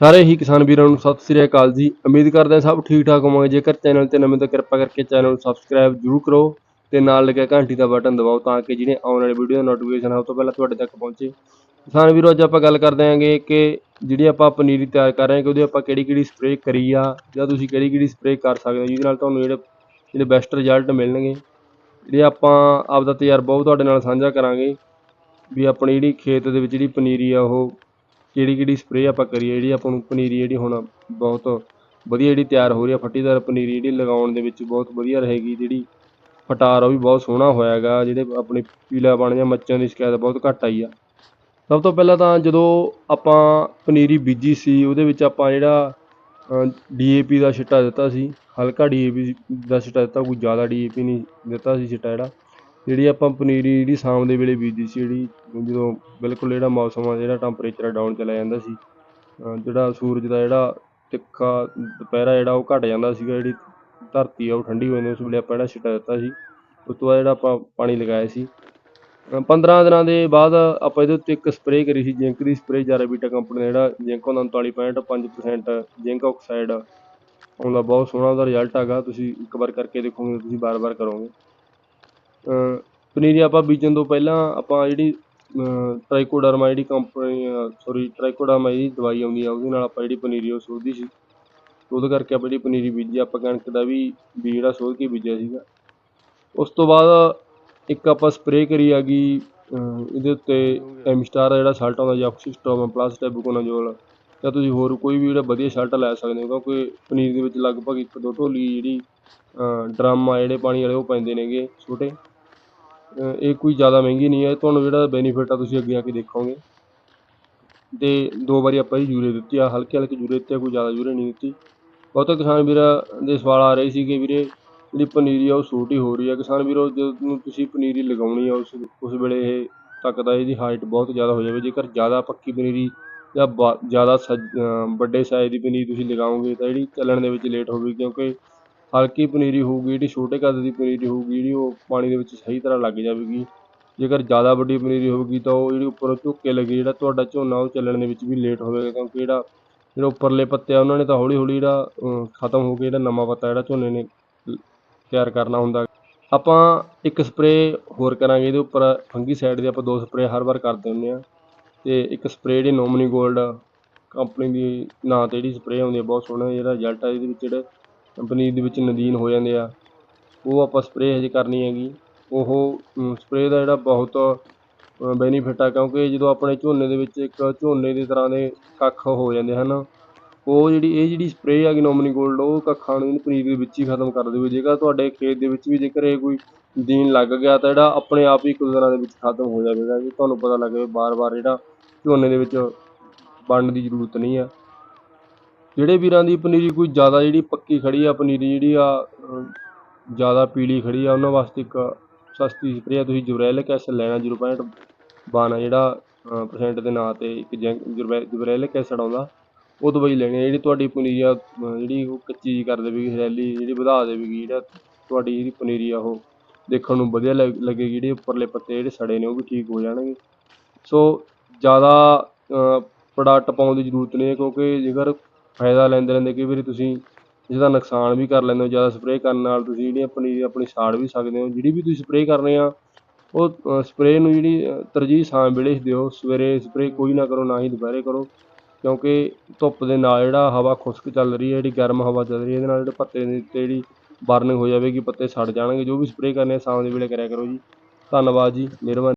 ਸਾਰੇ ਹੀ ਕਿਸਾਨ ਵੀਰਾਂ ਨੂੰ ਸਤਿ ਸ੍ਰੀ ਅਕਾਲ ਜੀ। ਉਮੀਦ ਕਰਦੇ ਹਾਂ ਸਭ ਠੀਕ ਠਾਕ ਹੋਵਾਂਗੇ। ਜੇਕਰ ਚੈਨਲ ਤੇ ਨਵੇਂ ਤਾਂ ਕਿਰਪਾ ਕਰਕੇ ਚੈਨਲ ਨੂੰ ਸਬਸਕ੍ਰਾਈਬ ਜ਼ਰੂਰ ਕਰੋ ਤੇ ਨਾਲ ਲੱਗਿਆ ਘੰਟੀ ਦਾ ਬਟਨ ਦਬਾਓ ਤਾਂ ਕਿ ਜਿਹੜੀਆਂ ਆਉਣ ਵਾਲੀ ਵੀਡੀਓ ਦਾ ਨੋਟੀਫਿਕੇਸ਼ਨ ਸਭ ਤੋਂ ਪਹਿਲਾਂ ਤੁਹਾਡੇ ਤੱਕ ਪਹੁੰਚੇ। ਕਿਸਾਨ ਵੀਰੋ, ਅੱਜ ਆਪਾਂ ਗੱਲ ਕਰਦੇ ਹਾਂਗੇ ਕਿ ਜਿਹੜੀ ਆਪਾਂ ਪਨੀਰੀ ਤਿਆਰ ਕਰ ਰਹੇ ਹਾਂ ਕਿ ਉਹਦੇ ਆਪਾਂ ਕਿਹੜੀ ਕਿਹੜੀ ਸਪਰੇਅ ਕਰੀ ਆ ਜਾਂ ਤੁਸੀਂ ਕਿਹੜੀ ਕਿਹੜੀ ਸਪਰੇਅ ਕਰ ਸਕਦੇ ਹੋ, ਜਿਹਦੇ ਨਾਲ ਤੁਹਾਨੂੰ ਜਿਹੜੇ ਜਿਹੜੇ ਬੈਸਟ ਰਿਜ਼ਲਟ ਮਿਲਣਗੇ। ਜਿਹੜੇ ਆਪਾਂ ਆਪਦਾ ਤਜਰਬਾ ਉਹ ਤੁਹਾਡੇ ਨਾਲ ਸਾਂਝਾ ਕਰਾਂਗੇ ਵੀ ਆਪਣੀ ਜਿਹੜੀ ਖੇਤ ਦੇ ਵਿੱਚ ਜਿਹੜੀ ਪਨੀਰੀ ਆ ਉਹ ਕਿਹੜੀ ਕਿਹੜੀ ਸਪਰੇਅ ਆਪਾਂ ਕਰੀਏ, ਜਿਹੜੀ ਆਪਾਂ ਨੂੰ ਪਨੀਰੀ ਜਿਹੜੀ ਹੁਣ ਬਹੁਤ ਵਧੀਆ ਜਿਹੜੀ ਤਿਆਰ ਹੋ ਰਹੀ ਆ, ਫੱਟੀਦਾਰ ਪਨੀਰੀ ਜਿਹੜੀ ਲਗਾਉਣ ਦੇ ਵਿੱਚ ਬਹੁਤ ਵਧੀਆ ਰਹੇਗੀ, ਜਿਹੜੀ ਫਟਾਰ ਉਹ ਵੀ ਬਹੁਤ ਸੋਹਣਾ ਹੋਇਆ ਹੈਗਾ ਜਿਹੜੇ ਆਪਣੇ ਪੀਲਾ ਬਣ ਜਾਂ ਮੱਚਾਂ ਦੀ ਸ਼ਿਕਾਇਤ ਬਹੁਤ ਘੱਟ ਆਈ ਆ। ਸਭ ਤੋਂ ਪਹਿਲਾਂ ਤਾਂ ਜਦੋਂ ਆਪਾਂ ਪਨੀਰੀ ਬੀਜੀ ਸੀ, ਉਹਦੇ ਵਿੱਚ ਆਪਾਂ ਜਿਹੜਾ ਡੀਏਪੀ ਦਾ ਛਿੱਟਾ ਦਿੱਤਾ ਸੀ, ਹਲਕਾ ਡੀਏਪੀ ਦਾ ਛਿੱਟਾ ਦਿੱਤਾ, ਕੋਈ ਜ਼ਿਆਦਾ ਡੀਏਪੀ ਨਹੀਂ ਦਿੱਤਾ ਸੀ ਛਿੱਟਾ ਜਿਹੜਾ। ਜਿਹੜੀ ਆਪਾਂ ਪਨੀਰੀ ਜਿਹੜੀ ਸ਼ਾਮ ਦੇ ਵੇਲੇ ਬੀਜੀ ਸੀ, ਜਿਹੜੀ ਜਦੋਂ ਬਿਲਕੁਲ ਜਿਹੜਾ ਮੌਸਮ ਆ, ਜਿਹੜਾ ਟੈਂਪਰੇਚਰ ਡਾਊਨ ਚਲਾ ਜਾਂਦਾ ਸੀ ਜਿਹੜਾ ਸੂਰਜ ਦਾ ਜਿਹੜਾ ਤਿੱਖਾ ਦੁਪਹਿਰਾ ਜਿਹੜਾ ਉਹ ਘੱਟ ਜਾਂਦਾ ਸੀਗਾ, ਜਿਹੜੀ ਧਰਤੀ ਆ ਉਹ ਠੰਡੀ ਹੋ ਜਾਂਦੀ, ਉਸ ਵੇਲੇ ਆਪਾਂ ਜਿਹੜਾ ਛਿੱਟਾ ਦਿੱਤਾ ਸੀ, ਉਸ ਤੋਂ ਬਾਅਦ ਜਿਹੜਾ ਆਪਾਂ ਪਾਣੀ ਲਗਾਇਆ ਸੀ। ਅਹ 15 ਦਿਨਾਂ ਦੇ ਬਾਅਦ ਆਪਾਂ ਇਹਦੇ ਉੱਤੇ ਇੱਕ ਸਪਰੇਅ ਕਰੀ ਸੀ, ਜਿੰਕ ਦੀ ਸਪਰੇਅ ਜਾਰਾਬੀਟਾ ਕੰਪਨੀ ਦਾ ਜਿਹੜਾ ਜਿੰਕ ਹੁੰਦਾ 39.5% ਜਿੰਕ ਆਕਸਾਈਡ ਆਉਂਦਾ ਬਹੁਤ ਸੋਹਣਾ ਉਹਦਾ ਰਿਜ਼ਲਟ ਹੈਗਾ, ਤੁਸੀਂ ਇੱਕ ਵਾਰ ਕਰਕੇ ਦੇਖੋਗੇ, ਤੁਸੀਂ ਬਾਰ-ਬਾਰ ਕਰੋਗੇ। ਪਨੀਰੀ ਆਪਾਂ ਬੀਜਣ ਤੋਂ ਪਹਿਲਾਂ ਆਪਾਂ ਜਿਹੜੀ ਟ੍ਰਾਈਕੋਡਰਮਾ ਜਿਹੜੀ ਕੰਪਨੀ ਸੋਰੀ ਟ੍ਰਾਈਕੋਡਰਮਾ ਜਿਹੜੀ ਦਵਾਈ ਆਉਂਦੀ ਆ, ਉਹਦੇ ਨਾਲ ਆਪਾਂ ਜਿਹੜੀ ਪਨੀਰੀ ਉਹ ਸੋਧੀ ਸੀ। ਉਹਦੇ ਕਰਕੇ ਆਪਾਂ ਜਿਹੜੀ ਪਨੀਰੀ ਬੀਜੀ, ਆਪਾਂ ਕਣਕ ਦਾ ਵੀ ਬੀਜ ਜਿਹੜਾ ਸੋਧ ਕੇ ਬੀਜਿਆ ਸੀਗਾ। ਉਸ ਤੋਂ ਬਾਅਦ ਇੱਕ ਆਪਾਂ ਸਪਰੇਅ ਕਰੀ ਆ ਗਈ ਇਹਦੇ ਉੱਤੇ ਐਮਸਟਾਰ ਦਾ ਜਿਹੜਾ ਸਾਲਟ ਆਉਂਦਾ ਜਾਂ ਆਕਸੀਸਟੋਮ ਪਲੱਸ ਟੈਬੂਕੋਨਾਜੋਲ ਜਾਂ ਤੁਸੀਂ ਹੋਰ ਕੋਈ ਵੀ ਜਿਹੜਾ ਵਧੀਆ ਸਾਲਟ ਲੈ ਸਕਦੇ ਹੋ, ਕਿਉਂਕਿ ਪਨੀਰ ਦੇ ਵਿੱਚ ਲਗਭਗ ਇੱਕ ਦੋ ਢੋਲੀ ਜਿਹੜੀ ਡਰਮ ਆ ਜਿਹੜੇ ਪਾਣੀ ਵਾਲੇ ਉਹ ਪੈਂਦੇ ਨੇਗੇ ਛੋਟੇ। ਇਹ ਕੋਈ ਜ਼ਿਆਦਾ ਮਹਿੰਗੀ ਨਹੀਂ ਹੈ। ਤੁਹਾਨੂੰ ਜਿਹੜਾ ਬੈਨੀਫਿਟ ਆ ਤੁਸੀਂ ਅੱਗੇ ਆ ਕੇ ਦੇਖੋਗੇ। ਤੇ ਦੋ ਵਾਰੀ ਆਪਾਂ ਇਹ ਯੂਰੇ ਦਿੱਤੀ ਆ ਹਲਕੇ ਹਲਕੇ ਯੂਰੇ ਦਿੱਤੇ ਆ, ਕੋਈ ਜ਼ਿਆਦਾ ਯੂਰੇ ਨਹੀਂ ਦਿੱਤੀ। ਬਹੁਤਾ ਕਿਸਾਨ ਵੀਰਾਂ ਦੇ ਸਵਾਲ ਆ ਰਹੇ ਸੀਗੇ ਵੀਰੇ ਜਿਹੜੀ ਪਨੀਰੀ ਆ ਉਹ ਛੋਟੀ ਹੋ ਰਹੀ ਆ। ਕਿਸਾਨ ਵੀਰੋ ਜਦੋਂ ਤੁਸੀਂ ਪਨੀਰੀ ਲਗਾਉਣੀ ਆ ਉਸ ਉਸ ਵੇਲੇ ਇਹ ਤੱਕ ਦਾ ਇਹਦੀ ਹਾਈਟ ਬਹੁਤ ਜ਼ਿਆਦਾ ਹੋ ਜਾਵੇ। ਜੇਕਰ ਜ਼ਿਆਦਾ ਪੱਕੀ ਪਨੀਰੀ ਜਾਂ ਬਾ- ਜ਼ਿਆਦਾ ਸੱਜ- ਵੱਡੇ ਸਾਈਜ਼ ਦੀ ਪਨੀਰੀ ਤੁਸੀਂ ਲਗਾਓਗੇ ਤਾਂ ਜਿਹੜੀ ਚੱਲਣ ਦੇ ਵਿੱਚ ਲੇਟ ਹੋਵੇਗੀ ਕਿਉਂਕਿ ਹਲਕੀ ਪਨੀਰੀ ਹੋਊਗੀ, ਜਿਹੜੀ ਛੋਟੇ ਕੱਦ ਦੀ ਪਨੀਰੀ ਹੋਊਗੀ, ਜਿਹੜੀ ਉਹ ਪਾਣੀ ਦੇ ਵਿੱਚ ਸਹੀ ਤਰ੍ਹਾਂ ਲੱਗ ਜਾਵੇਗੀ। ਜੇਕਰ ਜ਼ਿਆਦਾ ਵੱਡੀ ਪਨੀਰੀ ਹੋਊਗੀ ਤਾਂ ਉਹ ਜਿਹੜੀ ਉੱਪਰੋਂ ਝੁੱਕੇ ਲੱਗੇ, ਜਿਹੜਾ ਤੁਹਾਡਾ ਝੋਨਾ ਉਹ ਚੱਲਣ ਦੇ ਵਿੱਚ ਵੀ ਲੇਟ ਹੋਵੇਗਾ, ਕਿਉਂਕਿ ਜਿਹੜਾ ਜਿਹੜਾ ਉੱਪਰਲੇ ਪੱਤੇ ਆ, ਉਹਨਾਂ ਨੇ ਤਾਂ ਹੌਲੀ ਹੌਲੀ ਜਿਹੜਾ ਖਤਮ ਹੋ ਕੇ ਜਿਹੜਾ ਨਵਾਂ ਪੱਤਾ ਜਿਹੜਾ ਝੋਨੇ ਨੇ ਤਿਆਰ ਕਰਨਾ ਹੁੰਦਾ। ਆਪਾਂ ਇੱਕ ਸਪਰੇਅ ਹੋਰ ਕਰਾਂਗੇ, ਇਹਦੇ ਉੱਪਰ ਫੰਗੀ ਸਾਈਡ ਦੇ ਆਪਾਂ ਦੋ ਸਪਰੇਅ ਹਰ ਵਾਰ ਕਰਦੇ ਹੁੰਦੇ ਆ ਤੇ ਇੱਕ ਸਪਰੇਅ ਜਿਹੜੀ ਨੋਮਨੀ ਗੋਲਡ ਕੰਪਨੀ ਦੀ ਨਾਂ ਤੇ ਜਿਹੜੀ ਸਪਰੇਅ ਆਉਂਦੀ ਹੈ ਬਹੁਤ ਸੋਹਣਾ ਜਿਹੜਾ ਰਿਜ਼ਲਟ ਆ, ਇਹਦੇ ਵਿੱਚ ਜਿਹੜਾ ਪਨੀਰ ਦੇ ਵਿੱਚ ਨਦੀਨ ਹੋ ਜਾਂਦੇ ਆ। ਉਹ ਆਪਾਂ ਸਪਰੇਅ ਹਜੇ ਕਰਨੀ ਹੈਗੀ। ਉਹ ਸਪਰੇਅ ਦਾ ਜਿਹੜਾ ਬਹੁਤ ਬੈਨੀਫਿਟ ਆ, ਕਿਉਂਕਿ ਜਦੋਂ ਆਪਣੇ ਝੋਨੇ ਦੇ ਵਿੱਚ ਇੱਕ ਝੋਨੇ ਦੀ ਤਰ੍ਹਾਂ ਦੇ ਕੱਖ ਹੋ ਜਾਂਦੇ ਹਨ, ਉਹ ਜਿਹੜੀ, ਇਹ ਜਿਹੜੀ ਸਪਰੇਅ ਹੈਗੀ ਨੋਮਨੀ ਗੋਲਡ ਉਹ ਕੱਖਾਂ ਨੂੰ ਪਨੀਰ ਦੇ ਵਿੱਚ ਹੀ ਖਤਮ ਕਰ ਦੇਵੇ। ਜੇਕਰ ਤੁਹਾਡੇ ਖੇਤ ਦੇ ਵਿੱਚ ਵੀ ਜੇਕਰ ਇਹ ਕੋਈ ਦੀਨ ਲੱਗ ਗਿਆ, ਤਾਂ ਜਿਹੜਾ ਆਪਣੇ ਆਪ ਹੀ ਕੁਝ ਦਿਨਾਂ ਦੇ ਵਿੱਚ ਖਤਮ ਹੋ ਜਾਵੇਗਾ। ਜੀ ਤੁਹਾਨੂੰ ਪਤਾ ਲੱਗੇ ਬਾਰ-ਬਾਰ ਜਿਹੜਾ ਝੋਨੇ ਦੇ ਵਿੱਚ ਬਣਨ ਦੀ ਜ਼ਰੂਰਤ ਨਹੀਂ ਆ। ਜਿਹੜੇ ਵੀਰਾਂ ਦੀ ਪਨੀਰੀ ਕੋਈ ਜ਼ਿਆਦਾ ਜਿਹੜੀ ਪੱਕੀ ਖੜ੍ਹੀ ਆ, ਪਨੀਰੀ ਜਿਹੜੀ ਆ ਜ਼ਿਆਦਾ ਪੀਲੀ ਖੜ੍ਹੀ ਆ, ਉਹਨਾਂ ਵਾਸਤੇ ਇੱਕ ਸਸਤੀ ਸਪਰੇਅ ਤੁਸੀਂ ਜੁਰੈਲਿਕ ਐਸਿਡ ਲੈਣਾ 0.12 ਜਿਹੜਾ ਪਰਸੈਂਟ ਦੇ ਨਾਂ ਤੇ ਇੱਕ ਜੁਰੈਲਿਕ ਐਸਿਡ ਆਉਂਦਾ ਉਹ ਦਵਾਈ ਲੈਣੀ ਆ। ਜਿਹੜੀ ਤੁਹਾਡੀ ਪਨੀਰੀ ਆ ਜਿਹੜੀ ਉਹ ਕੱਚੀ ਕਰ ਦੇਵੇਗੀ, ਹਰਿਆਲੀ ਜਿਹੜੀ ਵਧਾ ਦੇਵੇਗੀ, ਜਿਹੜਾ ਤੁਹਾਡੀ ਜਿਹੜੀ ਪਨੀਰੀ ਆ, ਉਹ ਦੇਖਣ ਨੂੰ ਵਧੀਆ ਲੱਗ- ਲੱਗੇਗੀ। ਜਿਹੜੇ ਉੱਪਰਲੇ ਪੱਤੇ ਜਿਹੜੇ ਸੜੇ ਨੇ, ਉਹ ਵੀ ਠੀਕ ਹੋ ਜਾਣਗੇ। ਸੋ ਜ਼ਿਆਦਾ ਪ੍ਰੋਡਕਟ ਪਾਉਣ ਦੀ ਜ਼ਰੂਰਤ ਨਹੀਂ ਹੈ, ਕਿਉਂਕਿ ਜੇਕਰ ਫਾਇਦਾ ਲੈਂਦੇ ਲੈਂਦੇ ਕਈ ਵਾਰੀ ਤੁਸੀਂ ਜਿਹਦਾ ਨੁਕਸਾਨ ਵੀ ਕਰ ਲੈਂਦੇ ਹੋ, ਜ਼ਿਆਦਾ ਸਪਰੇਅ ਕਰਨ ਨਾਲ ਤੁਸੀਂ ਜਿਹੜੀ ਆਪਣੀ ਆਪਣੀ ਸਾੜ ਵੀ ਸਕਦੇ ਹੋ, ਜਿਹੜੀ ਵੀ ਤੁਸੀਂ ਸਪਰੇਅ ਕਰ ਰਹੇ ਆ, ਉਹ ਸਪਰੇਅ ਨੂੰ ਜਿਹੜੀ ਤਰਜੀਹ ਸ਼ਾਮ ਵੇਲੇ ਦਿਓ, ਸਵੇਰੇ ਸਪਰੇਅ ਕੋਈ ਨਾ ਕਰੋ, ਨਾ ਹੀ ਦੁਪਹਿਰੇ ਕਰੋ, ਕਿਉਂਕਿ ਧੁੱਪ ਦੇ ਨਾਲ ਜਿਹੜਾ ਹਵਾ ਖੁਸ਼ਕ ਚੱਲ ਰਹੀ ਹੈ, ਜਿਹੜੀ ਗਰਮ ਹਵਾ ਚੱਲ ਰਹੀ ਹੈ, ਇਹਦੇ ਨਾਲ ਜਿਹੜੇ ਪੱਤੇ ਦੇ ਉੱਤੇ ਜਿਹੜੀ ਬਰਨਿੰਗ ਹੋ ਜਾਵੇਗੀ, ਪੱਤੇ ਸੜ ਜਾਣਗੇ, ਜੋ ਵੀ ਸਪਰੇਅ ਕਰਨੇ ਆ, ਸ਼ਾਮ ਦੇ ਵੇਲੇ ਕਰਿਆ ਕਰੋ ਜੀ। ਧੰਨਵਾਦ ਜੀ, ਮਿਹਰਬਾਨੀ।